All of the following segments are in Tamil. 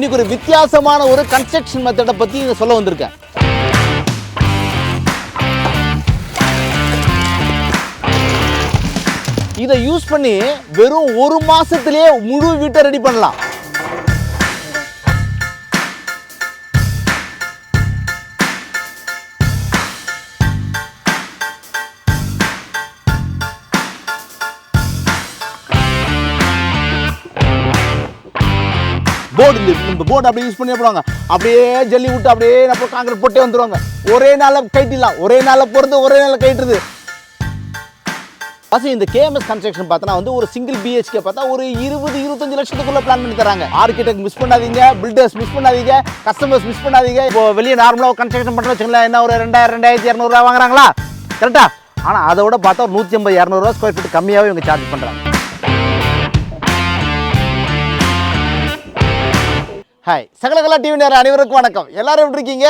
இன்னைக்கு ஒரு வித்தியாசமான ஒரு கன்ஸ்ட்ரக்ஷன் மெத்தடை பத்தி இங்க சொல்ல வந்திருக்கேன். இதை யூஸ் பண்ணி வெறும் ஒரு மாசத்திலேயே முழு வீட்டை ரெடி பண்ணலாம். போர்டு இந்த இந்த போர்டு அப்படியே யூஸ் பண்ணி போடுவாங்க. அப்படியே ஜல்லி விட்டு அப்படியே நம்ம காங்கிரீட் போட்டே வந்துடுவாங்க ஒரே நாளில் கைட்டிடலாம். ஒரே நாளில் போகிறது ஒரே நாளில் கைட்டுறது அசு இந்த கேஎம்எஸ் கன்ஸ்ட்ரக்ஷன் பார்த்தனா வந்து ஒரு சிங்கிள் பிஹெச்கே பார்த்தா ஒரு இருபது இருபத்தஞ்சு லட்சத்துக்குள்ள பிளான் பண்ணி தராங்க. ஆர்கிடெக்ட் மிஸ் பண்ணாதீங்க பில்டர்ஸ் மிஸ் பண்ணாதீங்க கஸ்டமர்ஸ் மிஸ் பண்ணாதீங்க. இப்போ வெளியே நார்மலாக கன்ஸ்ட்ரக்ஷன் பண்ணுறோம் வச்சுங்களேன் என்ன ஒரு ரெண்டாயிரம் ரெண்டாயிரத்தி இரநூறுவா வாங்குறாங்களா? கரெக்டா ஆனால் அதோட பார்த்தா நூற்றி ஐம்பது இரநூறுவா ஸ்கொயர் ஃபீட் கம்மியாகவே இவங்க சார்ஜ் பண்ணுறாங்க ஹாய் சகலகலா டிவி நேரம் அனைவருக்கும் வணக்கம். எல்லாரும் எப்படி இருக்கீங்க?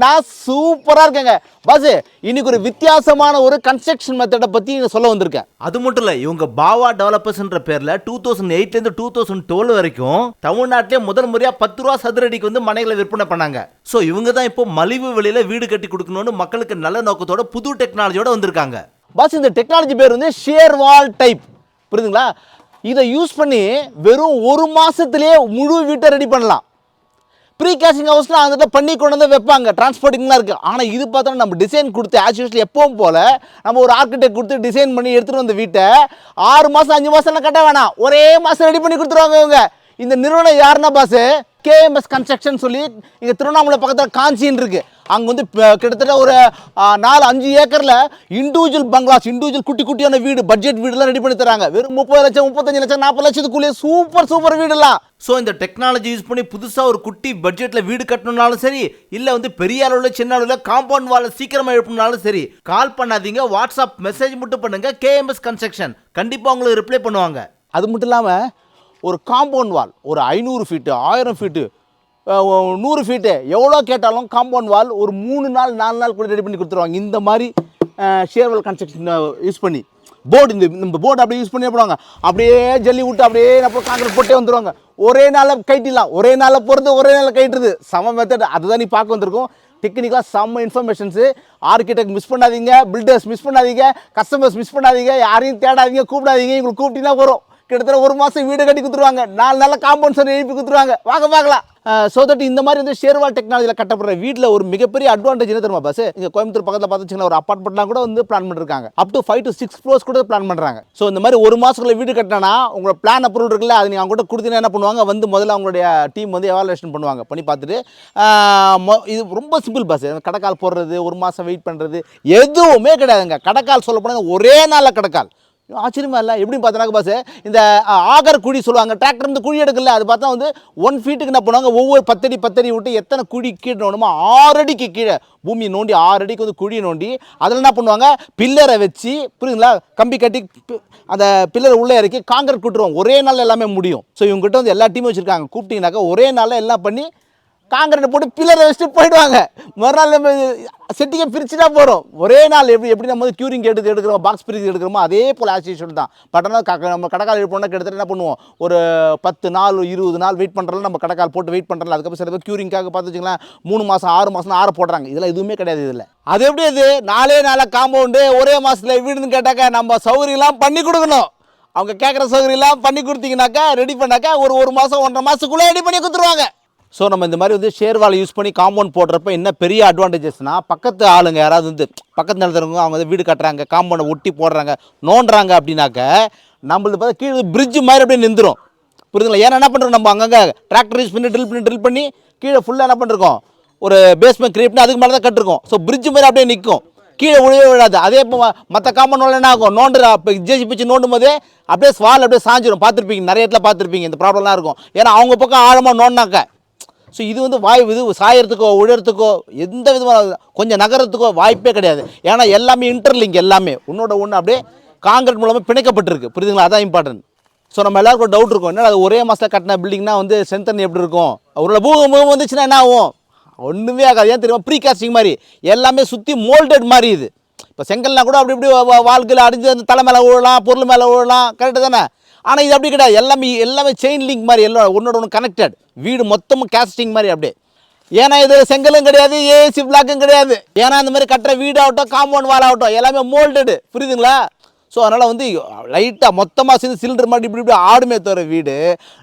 நான் சூப்பராக இருக்கேங்க. பாஸ் இன்னைக்கு ஒரு வித்தியாசமான ஒரு கன்ஸ்ட்ரக்ஷன் மெத்தடை பற்றி இங்க சொல்ல வந்திருக்கேன். அது மட்டும் இல்லை இவங்க பாவா டெவலப்பர்ஸ்ன்ற பேர்ல டூ தௌசண்ட் எயிட்லேருந்து டூ தௌசண்ட் டுவெல் வரைக்கும் தமிழ்நாட்டிலே முதல் முறையாக பத்து ரூபா சதுரடிக்கு வந்து மனைகளை விற்பனை பண்ணாங்க. ஸோ இவங்க தான் இப்போ மலிவு விலையில வீடு கட்டி கொடுக்கணும்னு மக்களுக்கு நல்ல நோக்கத்தோட புது டெக்னாலஜியோட வந்திருக்காங்க. பாஸ் இந்த டெக்னாலஜி பேர் வந்து ஷேர் வால் டைப் புரியுதுங்களா? இதை யூஸ் பண்ணி வெறும் ஒரு மாதத்துலேயே முழு வீட்டை ரெடி பண்ணலாம். ப்ரீ கேஷிங் ஹவுஸ்லாம் வந்துட்டு பண்ணி கொண்டு வந்து வைப்பாங்க. டிரான்ஸ்போர்ட்டிங்லாம் இருக்குது ஆனால் இது பார்த்தா நம்ம டிசைன் கொடுத்து ஆஸ் யூஸ்வல் எப்பவும் போல் நம்ம ஒரு ஆர்கிடெக்ட் கொடுத்து டிசைன் பண்ணி எடுத்துகிட்டு வந்த வீட்டை ஆறு மாதம் அஞ்சு மாதம்லாம் கட்ட வேணாம். ஒரே மாதம் ரெடி பண்ணி கொடுத்துருவாங்க இவங்க. இந்த நிறுவனம் யாருன்னா பாஸ் கேஎம்எஸ் கன்ஸ்ட்ரக்ஷன் சொல்லி இங்கே திருவண்ணாமலை பக்கத்தில் காஞ்சின்னு இருக்குது அங்கே வந்து கிட்டத்தட்ட ஒரு நாலு அஞ்சு ஏக்கரில் இண்டிவிஜுவல் பங்களாஸ் இண்டிவிஜுவல் குட்டி குட்டியான வீடு பட்ஜெட் வீடுலாம் ரெடி பண்ணி தராங்க. வெறும் முப்பது லட்சம் முப்பத்தஞ்சு லட்சம் நாற்பது லட்சத்துக்குள்ளேயே சூப்பர் சூப்பர் வீடுலாம். ஸோ இந்த டெக்னாலஜி யூஸ் பண்ணி புதுசாக ஒரு குட்டி பட்ஜெட்டில் வீடு கட்டணும்னாலும் சரி இல்லை வந்து பெரிய அளவில் சின்ன அளவில் காம்பவுண்ட் வாலை சீக்கிரமாக எழுப்பணும்னாலும் சரி கால் பண்ணாதீங்க. வாட்ஸ்அப் மெசேஜ் மட்டும் பண்ணுங்க. கேஎம்எஸ் கன்ஸ்ட்ரக்ஷன் கண்டிப்பாக உங்களுக்கு ரிப்ளை பண்ணுவாங்க. அது மட்டும் இல்லாமல் ஒரு காம்பவுண்ட் வால் ஒரு ஐநூறு ஃபீட்டு ஆயிரம் ஃபீட்டு நூறு ஃபீட்டு எவ்வளோ கேட்டாலும் காம்பவுண்ட் வால் ஒரு மூணு நாள் நாலு நாள் கூட ரெடி பண்ணி கொடுத்துருவாங்க. இந்த மாதிரி ஷேர்வல் கன்ஸ்ட்ரக்ஷன் யூஸ் பண்ணி. போர்டு இந்த இந்த போர்டு அப்படியே யூஸ் பண்ணி போடுவாங்க. அப்படியே ஜல்லி விட்டு அப்படியே நம்ம காங்கிரீட் போட்டே வந்துருவாங்க. ஒரே நாளில் கைட்டிடலாம். ஒரே நாளில் போகிறது ஒரே நாளில் கைட்டுறது சம மெத்தட் அதுதான் நீ பார்க்க வந்திருக்கும். டெக்னிக்கலாக செம்ம இன்ஃபர்மேஷன்ஸு ஆர்கிடெக்ட் மிஸ் பண்ணாதீங்க. பில்டர்ஸ் மிஸ் பண்ணாதீங்க. கஸ்டமர்ஸ் மிஸ் பண்ணாதீங்க. யாரையும் தேடாதீங்க கூப்பிடாதீங்க. உங்களுக்கு கூப்பிட்டீங்கன்னா வரும். கிட்டத்தட்ட ஒரு மாதம் வீடு கட்டி கொடுத்துருவாங்க. நாலு நாளில் காம்பவுண்ட் சார் எழுப்பி கொடுத்துருவாங்க. வாங்க பார்க்கலாம். ஸோ தட் இந்த மாதிரி வந்து ஷேர்வால் டெக்னாலஜியில் கட்டப்படுற வீட்டில் ஒரு மிகப்பெரிய அட்வான்டேஜ் என்ன தெரியுமா பஸ் இங்கே கோயம்புத்தூர் பக்கத்தில் பார்த்துச்சிங்கன்னா ஒரு அப்பார்ட்மெண்ட்லாம் கூட வந்து பிளான் பண்ணிருக்காங்க. Up to five to six floors கூட பிளான் பண்ணுறாங்க ஸோ இந்த மாதிரி ஒரு மாதத்துக்குள்ள வீடு கட்டினா உங்களோட பிளான் அப்ரூவல் இருக்குல்ல அது நீங்கள் அவங்க கூட கொடுத்தீங்கன்னா என்ன பண்ணுவாங்க? வந்து முதல்ல அவங்களுடைய டீம் வந்து எவாலுவேஷன் பண்ணுவாங்க. பண்ணி பார்த்துட்டு இது ரொம்ப சிம்பிள் பஸ் கடைக்கால் போடுறது ஒரு மாதம் வெயிட் பண்ணுறது எதுவுமே கிடையாதுங்க. கடைக்கால் சொல்ல போனால் ஒரே நாளில் கடைக்கால். ஆச்சரியமா இல்லை? எப்படின்னு பார்த்தோன்னாக்க பாஸ் இந்த ஆகர் குழி சொல்லுவாங்க. டிராக்டர் வந்து குழி எடுக்கல. அது பார்த்தா வந்து ஒன் ஃபீட்டுக்கு என்ன பண்ணுவாங்க? ஒவ்வொரு பத்தடி பத்தடி விட்டு எத்தனை குழி கீழே நோண்டுமோ ஆறு அடிக்கு கீழே. பூமி நோண்டி ஆறு அடிக்கு வந்து குழி நோண்டி அதில் என்ன பண்ணுவாங்க? பில்லரை வச்சு புரியுதுங்களா? கம்பி கட்டி அந்த பில்லரை உள்ளே இறக்கி காங்கிரட் கூட்டுருவோம். ஒரே நாளில் எல்லாமே முடியும். ஸோ இவங்ககிட்ட வந்து எல்லா டீமும் வச்சுருக்காங்க. கூப்பிட்டீங்கன்னாக்கா ஒரே நாளில் எல்லாம் பண்ணி காங்கிரீட் போட்டு பில்லரை வச்சுட்டு போயிடுவாங்க. மறுநாள் நம்ம செட்டிங்கை பிரிச்சுட்டா போகிறோம் ஒரே நாள் எப்படி எப்படி நம்ம வந்து க்யூரிங் எடுத்து எடுக்கிறோம் பாக்ஸ் பிரித்து எடுக்கிறோமோ அதே போல் ஆசிஷன் தான். பட் ஆனால் நம்ம கடைக்கால் எழுப்போம்னா கிட்டத்தட்ட என்ன பண்ணுவோம்? ஒரு பத்து நாள் இருபது நாள் வெயிட் பண்ணுறோம் நம்ம கடைக்கால் போட்டு வெயிட் பண்ணுறோம் அதுக்கப்புறம் சில பேர் க்யூரிங்காக பார்த்து வச்சுக்கலாம் மூணு மாதம் ஆறு மாதம் ஆற போடுறாங்க. இதெல்லாம் எதுவுமே கிடையாது இதில். அது எப்படி இது? நாலே நாளாக காம்பவுண்டு ஒரே மாதத்தில் வீடுன்னு கேட்டாக்க நம்ம சௌகரியெல்லாம் பண்ணி கொடுக்கணும். அவங்க கேட்குற சௌகரியெல்லாம் பண்ணி கொடுத்தீங்கன்னாக்கா ரெடி பண்ணாக்கா ஒரு ஒரு மாதம் ஒன்றரை மாதத்துக்குள்ளே ரெடி பண்ணி கொடுத்துருவாங்க. ஸோ நம்ம இந்த மாதிரி வந்து ஷேர்வாலை யூஸ் பண்ணி காம்பவுண்ட் போடுறப்ப என்ன பெரிய அட்வான்டேஜஸ்னால் பக்கத்து ஆளுங்க யாராவது வந்து பக்கத்து நிலத்துறவங்க அவங்க வந்து வீடு கட்டுறாங்க காம்பவுண்டை ஒட்டி போடுறாங்க நோண்டுறாங்க அப்படின்னாக்க நம்மளது பார்த்தா கீழே பிரிட்ஜ் மாதிரி அப்படியே நின்றுரும். புரியுதுங்களா? ஏன்னா என்ன பண்ணுறோம் நம்ம அங்கங்கே டிராக்டர் யூஸ் பண்ணி ட்ரில் பண்ணி ட்ரில் பண்ணி கீழே ஃபுல்லாக என்ன பண்ணிருக்கோம் ஒரு பேஸ்மெண்ட் கிரியேட் பண்ணி அதுக்கு மேலே தான் கட்டிருக்கோம். ஸோ பிரிட்ஜ் மாதிரி அப்படியே நிற்கும் கீழே விழவே விழாது. அதே இப்போ மற்ற காம்பவுண்ட் என்ன ஆகும்? நோண்டுற இப்போ ஜேசி பிச்சு நோண்டும் போதே அப்படியே ஸ்வால் அப்படியே சாஞ்சிடும் பார்த்துருப்பீங்க நிறைய இடத்துல பார்த்துருப்பீங்க இந்த ப்ராப்ளம்லாம் இருக்கும். ஏன்னா அவங்க பக்கம் ஆழமாக நோண்டினாக்க ஸோ இது வந்து வாய் இது சாயறதுக்கோ உழறதுக்கோ எந்த விதமான கொஞ்சம் நகரத்துக்கோ வாய்ப்பே கிடையாது. ஏன்னா எல்லாமே இன்டர்லிங்க் எல்லாமே. உன்னோட ஒன்று அப்படியே காங்கிரீட் மூலமாக பிணைக்கப்பட்டிருக்கு. புரியுதுங்களா? அதான் இம்பார்ட்டன்ட் ஸோ நம்ம எல்லாருக்கும் டவுட் இருக்கும். என்ன அது ஒரே மாதத்தில் கட்டின பில்டிங்னா வந்து சென்தன் எப்படி இருக்கும்? அவரோட பூகம்பம் வந்துச்சுன்னா என்ன ஆகும்? ஒன்றுமே ஆகாது. ஏன் தெரியுமா? ப்ரீ காஸ்டிங் மாதிரி. எல்லாமே சுற்றி மோல்டட் மாதிரி இது. இப்போ செங்கல்னா கூட அப்படி இப்படி வாழ்க்கையில் அடிஞ்சு அந்த தலை மேலே விழலாம் பொருள் மேலே விழலாம் கரெக்டு தானே? ஆனால் இது அப்படி கிடையாது. எல்லாமே எல்லாமே செயின் லிங்க் மாதிரி எல்லாம் ஒன்னோட ஒன்று கனெக்டட் வீடு மொத்தமும் கேஸ்டிங் மாதிரி அப்படியே. ஏன்னா இது செங்கலும் கிடையாது ஏசி பிளாக்கும் கிடையாது. ஏன்னா இந்த மாதிரி கட்டுற வீடு ஆகட்டும் காம்பவுண்ட் வால் ஆகட்டும் எல்லாமே மோல்டு புரியுதுங்களா? ஸோ அதனால் வந்து லைட்டாக மொத்தமாக சேர்ந்து சிலிண்டர் மாதிரி இப்படி இப்படி ஆடுமே தவிர வீடு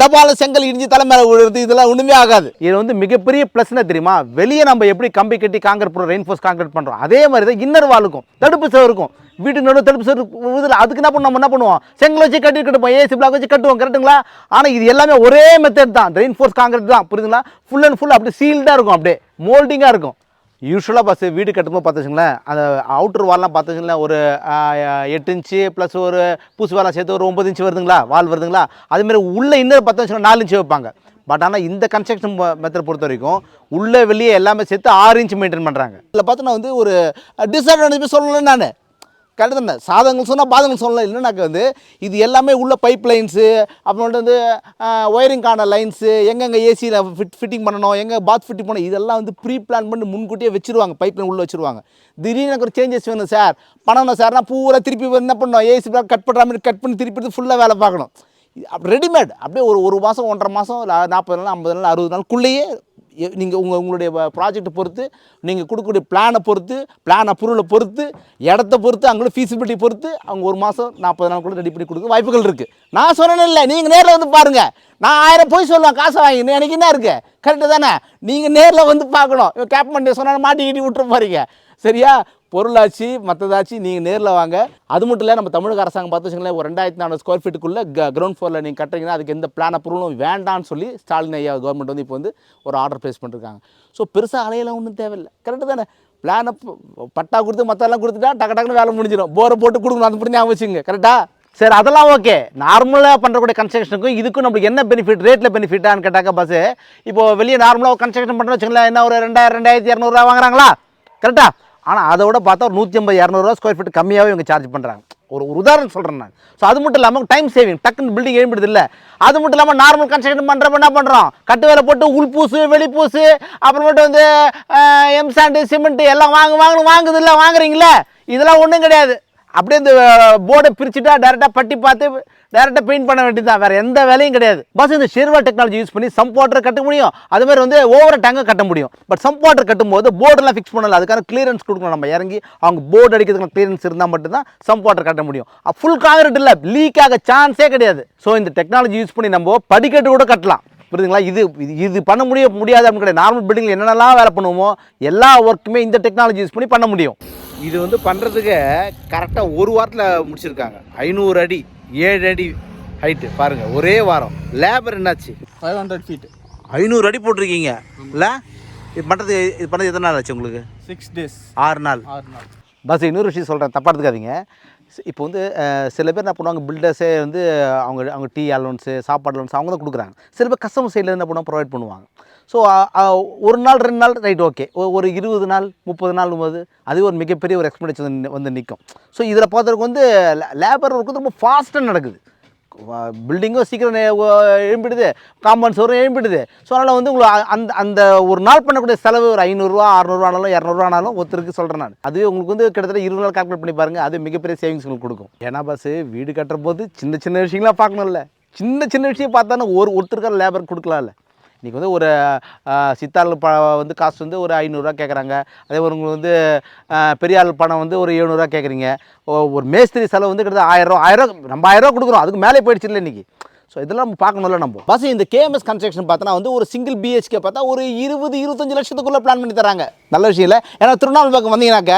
டப்பாவில் செங்கல் இடிஞ்சு தலை மேலே விழுறது இதெல்லாம் ஒன்றுமே ஆகாது. இது வந்து மிகப்பெரிய ப்ளஸ்னா தெரியுமா? வெளியே நம்ம எப்படி கம்பி கட்டி காங்கிரட் போடுறோம் ரெயின்ஃபோர்ஸ் காங்கிரட் பண்ணுறோம் அதே மாதிரி தான் இன்னர் வாழ்க்கும் தடுப்பு சேவை இருக்கும். வீட்டு நடுவு தடுப்பு சேவை இதில் அதுக்கு என்ன பண்ணுவோம் நம்ம என்ன பண்ணுவோம்? செங்கல் வச்சு கட்டி கட்டுப்போம் ஏசி பிளாக் வச்சு கட்டுவோம் கரெக்ட்டுங்களா ஆனால் இது எல்லாமே ஒரே மெத்தட் தான். ரெயின்ஃபோர்ஸ் காங்கிரட் தான் புரியுதுங்களா? ஃபுல் அண்ட் ஃபுல் அப்படி சீல்டாக இருக்கும் அப்படியே மோல்டிங்காக இருக்கும். யூஸ்வலாக பஸ் வீடு கட்டும்போது பார்த்துச்சுங்களேன் அந்த அவுட்டர் வால்லாம் பார்த்துச்சுங்களேன் ஒரு எட்டு இன்ச்சு ப்ளஸ் ஒரு பூசு வாலாம் சேர்த்து ஒரு ஒம்பது இன்ச்சு வருதுங்களா வால் வருதுங்களா? அதுமாரி உள்ளே இன்னொரு பத்து வச்சுக்கோங்க நாலு இன்ச்சு வைப்பாங்க. பட் ஆனால் இந்த கன்ஸ்ட்ரக்ஷன் மெத்தட் பொறுத்த வரைக்கும் உள்ளே வெளியே எல்லாமே சேர்த்து ஆறு இன்ச்சு மெயின்டைன் பண்ணுறாங்க இதில் பார்த்தோன்னா வந்து ஒரு டிஸ்அட்வான்டேஜ் சொல்லணும்னு நான். கரெக்டு தானே சாதகங்கள் சொன்னால் பாதகங்கள் சொல்லலாம். இல்லைனாக்க வந்து இது எல்லாமே உள்ள பைப் லைன்ஸு அப்புறம் வந்து ஒயரிங்கான லைன்ஸு எங்கெங்கே ஏசியில் ஃபிட் ஃபிட்டிங் பண்ணணும் எங்கே பாத் ஃபிட்டிங் பண்ணணும் இதெல்லாம் வந்து ப்ரீ பிளான் பண்ணி முன்கூட்டியே வச்சுருவாங்க. பைப் லைன் உள்ளே வச்சுருவாங்க. திடீர்னு எனக்கு ஒரு சேஞ்சஸ் வேணும் சார் பண்ணணும் சார்னா பூரா திருப்பி என்ன பண்ணணும்? ஏசி பிளாக் கட் பண்ணுற மாதிரி கட் பண்ணி திருப்பி ஃபுல்லாக வேலை பார்க்கணும். ரெடிமேட் அப்படியே ஒரு ஒரு மாதம் ஒன்றரை மாதம் நாற்பது நாள் ஐம்பது நாள் அறுபது நாளுக்குள்ளேயே நீங்கள் உங்கள் உங்களுடைய ப்ராஜெக்ட்டை பொறுத்து நீங்கள் கொடுக்கக்கூடிய பிளானை பொறுத்து பிளான் அப்ரூவலை பொறுத்து இடத்த பொறுத்து அவங்களோட ஃபீஸிபிலிட்டி பொறுத்து அவங்க ஒரு மாதம் நாற்பது நாள் கூட ரெடி பண்ணி கொடுக்க வாய்ப்புகள் இருக்குது நான் சொன்னேன்னு இல்லை நீங்கள் நேரில் வந்து பாருங்கள் நான் ஆயிரம் போய் சொல்லுவேன் காசை வாங்கினு எனக்கு என்ன இருக்குது கரெக்டு தானே? நீங்கள் நேரில் வந்து பார்க்கணும். இவன் கேப் பண்ணி சொன்னால் மாட்டி கிட்டி விட்டுற பாருங்க சரியா? பொருளாச்சு மற்றதாச்சு நீங்கள் நேரில் வாங்க. அது மட்டும் இல்லை நம்ம தமிழக அரசாங்கம் பார்த்து வச்சுங்களேன் ஒரு ரெண்டாயிரத்தி நானூறு ஸ்கொயர் ஃபீட்டுக்குள்ளே கிரவுண்ட் ஃப்ளோரில் நீங்கள் கட்டுறீங்கன்னா அதுக்கு எந்த பிளான் அப்ரூவலும் வேண்டாம்னு சொல்லி ஸ்டாலின் ஐயா கவர்மெண்ட் வந்து இப்போ வந்து ஒரு ஆர்டர் ப்ளேஸ் பண்ணிருக்காங்க. ஸோ பெருசாக அலையெல்லாம் ஒன்றும் தேவையில்லை. கரெக்டு தானே? பிளானை பட்டா கொடுத்து மற்றெல்லாம் கொடுத்துட்டா டக்கு டக்குன்னு வேலை முடிஞ்சிடும் போரை போட்டு கொடுக்கணும் அது மட்டும் ஞாபகம் வச்சுங்க கரெக்டாக சரி அதெல்லாம் ஓகே நார்மலாக பண்ணுறக்கூடிய கன்ஸ்ட்ரக்ஷனுக்கும் இதுக்கும் நம்மளுக்கு என்ன பெனிஃபிட் ரேட்டில் பெனிஃபிட்டான்னு கேட்டாக்க பஸ்ஸு இப்போ வெளியே நார்மலாக கன்ஸ்ட்ரக்ஷன் பண்ணுறோம் வச்சுங்களேன் என்ன ஒரு ரெண்டாயிரம் ரெண்டாயிரத்தி இரநூறுவா வாங்குறாங்களா? கரெக்டாக ஆனால் அதை விட பார்த்தா ஒரு நூற்றி ஐம்பது இரநூறுவா ஸ்கொயர் ஃபீட் கம்மியாகவே இவங்க சார்ஜ் பண்ணுறாங்க ஒரு ஒரு உதாரணம் சொல்கிறேன் நான். ஸோ அது மட்டும் இல்லாமல் டைம் சேவிங் டக்குன்னு பில்டிங் எழும்பிடுது இல்லை. அது மட்டும் இல்லாமல் நார்மல் கன்ஸ்ட்ரக்ஷன் பண்ணுறப்ப என்ன பண்ணுறோம் கட்டு வேலை போட்டு உள்பூசு வெளிப்பூசு அப்புறமேட்டு வந்து எம் சாண்டு எல்லாம் வாங்க வாங்கணும் வாங்குது இல்லை வாங்குறீங்களே இதெல்லாம் ஒன்றும் கிடையாது. அப்படியே இந்த போர்டை பிரிச்சுட்டா டேரெக்டாக பட்டி பார்த்து டேரெக்டாக பெயிண்ட் பண்ண வேண்டியதுதான். வேறு எந்த வேலையும் கிடையாது. பஸ் இந்த ஷெர்வா டெக்னாலஜி யூஸ் பண்ணி சம்ப் வாட்டர் கட்ட முடியும். அது மாதிரி வந்து ஓவர டேங்கை கட்ட முடியும். பட் சம்ப் வாட்டர் கட்டும்போது போர்டெல்லாம் ஃபிக்ஸ் பண்ணல. அதுக்கான கிளியரன்ஸ் கொடுக்கணும். நம்ம இறங்கி அவங்க போர்டு அடிக்கிறதுக்கு கிளியரன்ஸ் இருந்தால் மட்டும்தான் சம்ப் வாட்டர் கட்ட முடியும். ஃபுல் காங்கிரீட் இல்லை. லீக் ஆக சான்ஸே கிடையாது. ஸோ இந்த டெக்னாலஜி யூஸ் பண்ணி நம்ம படிக்கட்டு கூட கட்டலாம். புரியுதுங்களா? இது இது- இது பண்ண முடிய முடியாது அப்படின்னு கிடையாது. நார்மல் பில்டிங்கில் என்னென்னலாம் வேலை பண்ணுவோமோ எல்லா ஒர்க்குமே இந்த டெக்னாலஜி யூஸ் பண்ணி பண்ண முடியும். இது வந்து பண்ணுறதுக்கு கரெக்டாக ஒரு வாரத்தில் முடிச்சிருக்காங்க. ஐநூறு அடி. ஏழு அடி ஹைட்டு பாருங்கள் ஒரே வாரம். லேபர் என்னாச்சு? ஃபைவ் ஹண்ட்ரட் ஃபீட் ஐநூறு அடி போட்டிருக்கீங்க. இல்லை இது பண்ணுறது இது பண்ணது எத்தனை நாள் ஆச்சு உங்களுக்கு? சிக்ஸ் டேஸ் ஆறு நாள். ஆறு நாள். பஸ் இன்னொரு விஷயம் சொல்கிறேன் தப்பாக எடுத்துக்காதீங்க. இப்போ வந்து சில பேர் என்ன பண்ணுவாங்க பில்டர்ஸே வந்து அவங்க அவங்க டீ அலோன்ஸு சாப்பாடு அலோன்ஸ் அவங்க தான் கொடுக்குறாங்க. சில பேர் கஸ்டமர் சைடில் என்ன பண்ணுவாங்க ப்ரொவைட் பண்ணுவாங்க. ஸோ ஒரு நாள் ரெண்டு நாள் ரைட் ஓகே ஒரு இருபது நாள் முப்பது நாள் போது அது ஒரு மிகப்பெரிய ஒரு எக்ஸ்பெண்டிச்சர் வந்து நிற்கும் ஸோ இதில் பார்த்துருக்கு வந்து லேபர் ஒர்க் வந்து ரொம்ப ஃபாஸ்ட்டாக நடக்குது. பில்டிங்கும் சீக்கிரம் எழும்பிடுது. காம்பவுண்ட் சோறும் எழும்பிடுது. ஸோ அதனால் வந்து உங்களுக்கு அந்த அந்த ஒரு நாள் பண்ணக்கூடிய செலவு ஒரு ஐநூறுரூவா அறநூறுவானாலும் இரநூறுவானாலும் ஒருத்தருக்கு சொல்கிறேன் நான். அதுவே உங்களுக்கு வந்து கிட்டத்தட்ட இருபது நாள் கால்குலேட் பண்ணி பாருங்கள் அது மிகப்பெரிய சேவிங்ஸ் உங்களுக்கு கொடுக்கும். ஏன்னா பஸ்ஸு வீடு கட்டுற போது சின்ன சின்ன விஷயங்களாம் பார்க்கணும்ல. சின்ன சின்ன விஷயம் பார்த்தானே ஒரு ஒருத்தருக்கார லேபர் கொடுக்கலாம்ல. இன்றைக்கி வந்து ஒரு சித்தாள் ப வந்து காசு வந்து ஒரு ஐநூறுரூவா கேட்குறாங்க அதே ஒரு உங்களுக்கு வந்து பெரியாள் பெரிய ஆள் பணம் வந்து ஒரு எழுநூறுவா கேட்குறீங்க ஒரு மேஸ்திரி செலவு வந்து கிட்டத்தட்ட ஆயிரம் ஆயிரம் நம்ம ஆயிரரூவா கொடுக்குறோம். அதுக்கு மேலே போயிடுச்சு இல்லை இன்றைக்கி ஸோ இதெல்லாம் நம்ம பார்க்கணும்ல நம்ம. பஸ் இந்த கேஎம்எஸ் கன்ஸ்ட்ரக்ஷன் பார்த்தோன்னா வந்து ஒரு சிங்கிள் பிஹெச்கே பார்த்தா ஒரு இருபது இருபத்தஞ்சு லட்சத்துக்குள்ளே பிளான் பண்ணி தராங்க. நல்ல விஷயம் இல்லை? ஏன்னா திருவண்ணாமலை பக்கம் வந்தீங்கன்னாக்க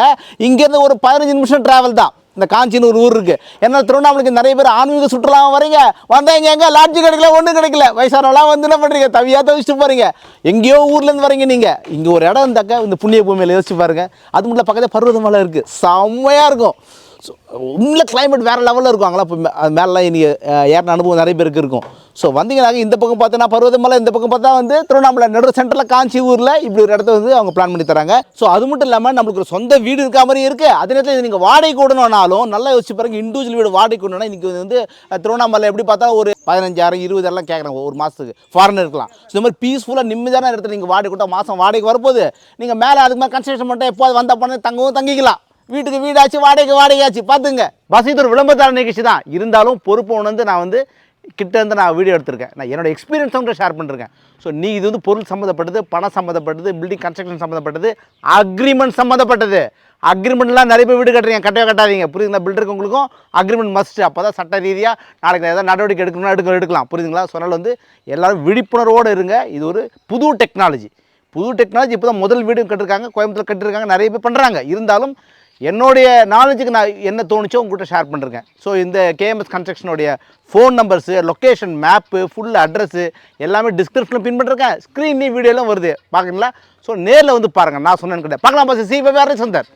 இங்கேருந்து ஒரு பதினஞ்சு நிமிஷம் ட்ராவல் தான். இந்த காஞ்சின்னு ஒரு ஊர் இருக்குது ஏன்னா திருவண்ணாமலைக்கு நிறைய பேர் ஆன்மீக சுற்றுலாவும் வரீங்க? வந்தால் இங்கே எங்கே? லாட்ஜி கிடைக்கல ஒன்றும் கிடைக்கல. வயசானவங்களாம் வந்து என்ன பண்ணுறீங்க தவியாக தவிச்சிட்டு போகிறீங்க எங்கேயோ ஊர்லேருந்து வரீங்க நீங்கள் இங்கே ஒரு இடம் இருந்தாக்க இந்த புண்ணிய பூமியில் யோசிச்சு பாருங்கள் அது மட்டும் பக்கத்தில் பருவதமலை இருக்குது செம்மையாக இருக்கும். ஸோ உண்மையில கிளைமேட் வேறு லெவலில் இருக்கும். அங்கெல்லாம் இப்போ மே- மேலெலாம் இனி ஏறின அனுபவம் நிறைய பேருக்கு இருக்கும். ஸோ வந்தீங்கன்னாக்க இந்த பக்கம் பார்த்தீங்கன்னா பருவதமலை இந்த பக்கம் பார்த்தா வந்து திருவண்ணாமலை நடு சென்டரில் காஞ்சி ஊரில் இப்படி ஒரு இடத்த வந்து அவங்க பிளான் பண்ணி தராங்க. ஸோ அது மட்டும் இல்லாமல் நம்மளுக்கு ஒரு சொந்த வீடு இருக்க மாதிரி இருக்குது அதே நேரத்தில் இது நீங்கள் வாடகை கூடணும்னாலும் நல்லா யோசிச்சு பாருங்க இண்டிவிஜுவல் வீடு வாடகை கூடணும்னா இன்றைக்கி வந்து திருவண்ணாமலை எப்படி பார்த்தா ஒரு பதினஞ்சாயிரம் இருபதாயிரம் கேட்குறாங்க ஒரு மாதத்துக்கு ஃபாரினர் இருக்கலாம். ஸோ இந்த மாதிரி பீஸ்ஃபுல்லாக நிம்மதியான இடத்துல நீங்கள் வாடகை கூட்ட மாதம் வாடகை வரப்போகுது. நீங்கள் மேலே அதுக்கு மேலே கன்ஸ்ட்ரக்ஷன் மட்டும் எப்போது வந்தால் பண்ண தங்கவும் தங்கிக்கலாம். வீட்டுக்கு வீடாச்சு வாடகைக்கு வாடகையாச்சு. பார்த்துங்க. பஸ் இது ஒரு விளம்பரத்தார நிகழ்ச்சி தான். இருந்தாலும் பொறுப்பு உணர்ந்து நான் வந்து கிட்ட இருந்து நான் வீடியோ எடுத்திருக்கேன். நான் என்னோட எக்ஸ்பீரியன்ஸ் கூட ஷேர் பண்ணிருக்கேன். ஸோ நீ இது வந்து பொருள் சம்மந்தப்பட்டது பணம் சம்மந்தப்பட்டது பில்டிங் கன்ஸ்ட்ரக்ஷன் சம்மந்தப்பட்டது அக்ரிமெண்ட் சம்மந்தப்பட்டது அக்ரிமெண்ட்லாம் நிறைய பேர் வீடு கட்டுறீங்க கட்டவே கட்டாதீங்க. புரியுதுங்களா? பில்டருக்கு உங்களுக்கும் அக்ரிமெண்ட் மஸ்ட் அப்போ தான் சட்ட ரீதியாக நாளைக்கு ஏதாவது நடவடிக்கை எடுக்கணும்னா எடுக்க எடுக்கலாம். புரியுதுங்களா? சொன்னால் வந்து எல்லோரும் விழிப்புணர்வோடு இருங்க. இது ஒரு புது டெக்னாலஜி புது டெக்னாலஜி இப்போ தான் முதல் வீடு கட்டிருக்காங்க கோயம்புத்தூர் கட்டிருக்காங்க நிறைய பேர் பண்ணுறாங்க இருந்தாலும் என்னுடைய நாலேஜுக்கு நான் என்ன தோணுச்சோ உங்கள்கிட்ட ஷேர் பண்ணிருக்கேன். ஸோ இந்த KMS கன்ஸ்ட்ரக்ஷனுடைய phone numbers location map full address எல்லாமே டிஸ்கிரிப்ஷனில் பின் பண்ணிருக்கேன். ஸ்க்ரீன்லேயும் வீடியோலாம் வருது. பார்க்குறீங்களா ஸோ நேரில் வந்து பாருங்கள் நான் சொன்னேன்னு கிடையாது பார்க்கலாம் பாஸ். சி வேறு சந்தர்